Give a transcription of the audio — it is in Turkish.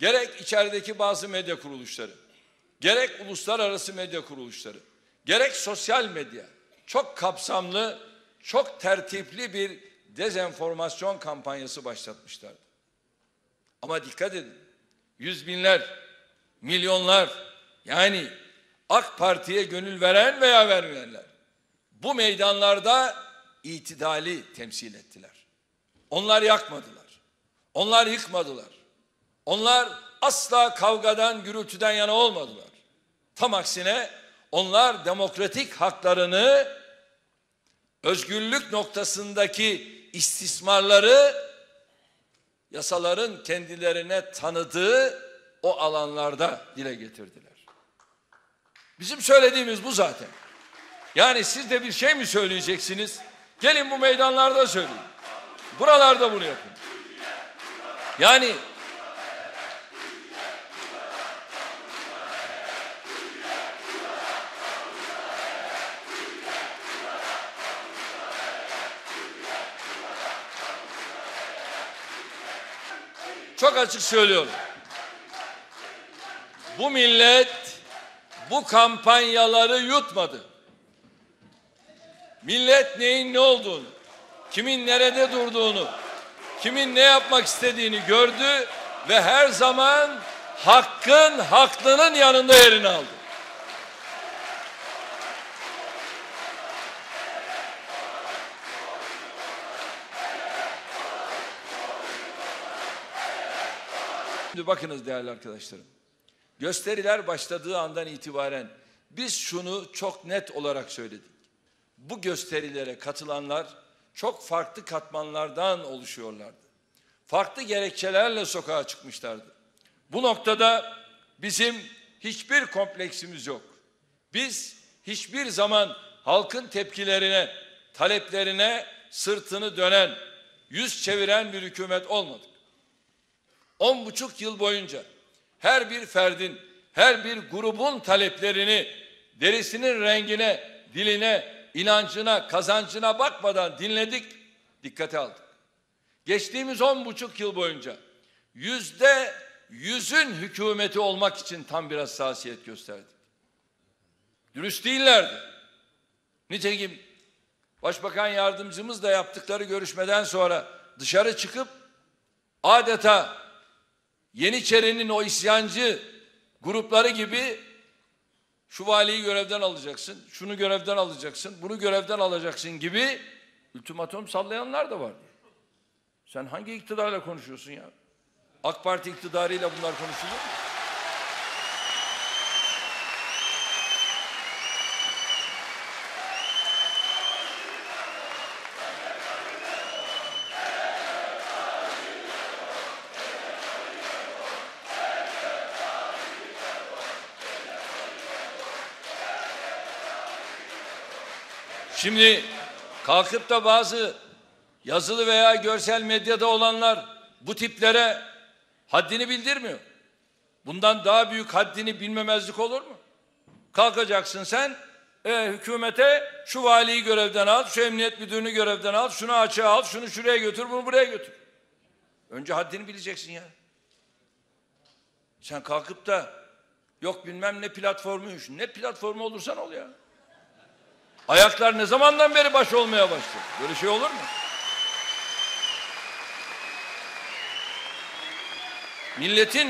gerek içerideki bazı medya kuruluşları, gerek uluslararası medya kuruluşları, gerek sosyal medya çok kapsamlı, çok tertipli bir dezenformasyon kampanyası başlatmışlardı. Ama dikkat edin, yüz binler, milyonlar yani AK Parti'ye gönül veren veya vermeyenler bu meydanlarda itidali temsil ettiler. Onlar yakmadılar. Onlar yıkmadılar. Onlar asla kavgadan, gürültüden yana olmadılar. Tam aksine onlar demokratik haklarını özgürlük noktasındaki istismarları yasaların kendilerine tanıdığı o alanlarda dile getirdiler. Bizim söylediğimiz bu zaten. Yani siz de bir şey mi söyleyeceksiniz? Gelin bu meydanlarda söyleyin. Buralarda bunu yapın. Yani çok açık söylüyorum. Bu millet bu kampanyaları yutmadı. Millet neyin ne olduğunu, kimin nerede durduğunu, kimin ne yapmak istediğini gördü ve her zaman hakkın haklının yanında yerini aldı. Şimdi bakınız değerli arkadaşlarım. Gösteriler başladığı andan itibaren biz şunu çok net olarak söyledik. Bu gösterilere katılanlar çok farklı katmanlardan oluşuyorlardı. Farklı gerekçelerle sokağa çıkmışlardı. Bu noktada bizim hiçbir kompleksimiz yok. Biz hiçbir zaman halkın tepkilerine, taleplerine sırtını dönen, yüz çeviren bir hükümet olmadık. On buçuk yıl boyunca her bir ferdin, her bir grubun taleplerini derisinin rengine, diline, inancına, kazancına bakmadan dinledik, dikkate aldık. Geçtiğimiz on buçuk yıl boyunca yüzde yüzün hükümeti olmak için tam bir hassasiyet gösterdik. Dürüst değillerdi. Nitekim Başbakan yardımcımız da yaptıkları görüşmeden sonra dışarı çıkıp adeta Yeniçeri'nin o isyancı grupları gibi şu valiyi görevden alacaksın, şunu görevden alacaksın, bunu görevden alacaksın gibi ultimatum sallayanlar da var. Sen hangi iktidarla konuşuyorsun ya? AK Parti iktidarıyla bunlar konuşulur mu? Şimdi kalkıp da bazı yazılı veya görsel medyada olanlar bu tiplere haddini bildirmiyor. Bundan daha büyük haddini bilmemezlik olur mu? Kalkacaksın sen e, hükümete şu valiyi görevden al, şu emniyet müdürünü görevden al, şunu açığa al, şunu şuraya götür, bunu buraya götür. Önce haddini bileceksin ya. Sen kalkıp da yok bilmem ne platformuymuş. Ne platformu olursan ol ya. Ayaklar ne zamandan beri baş olmaya başladı? Böyle şey olur mu? Milletin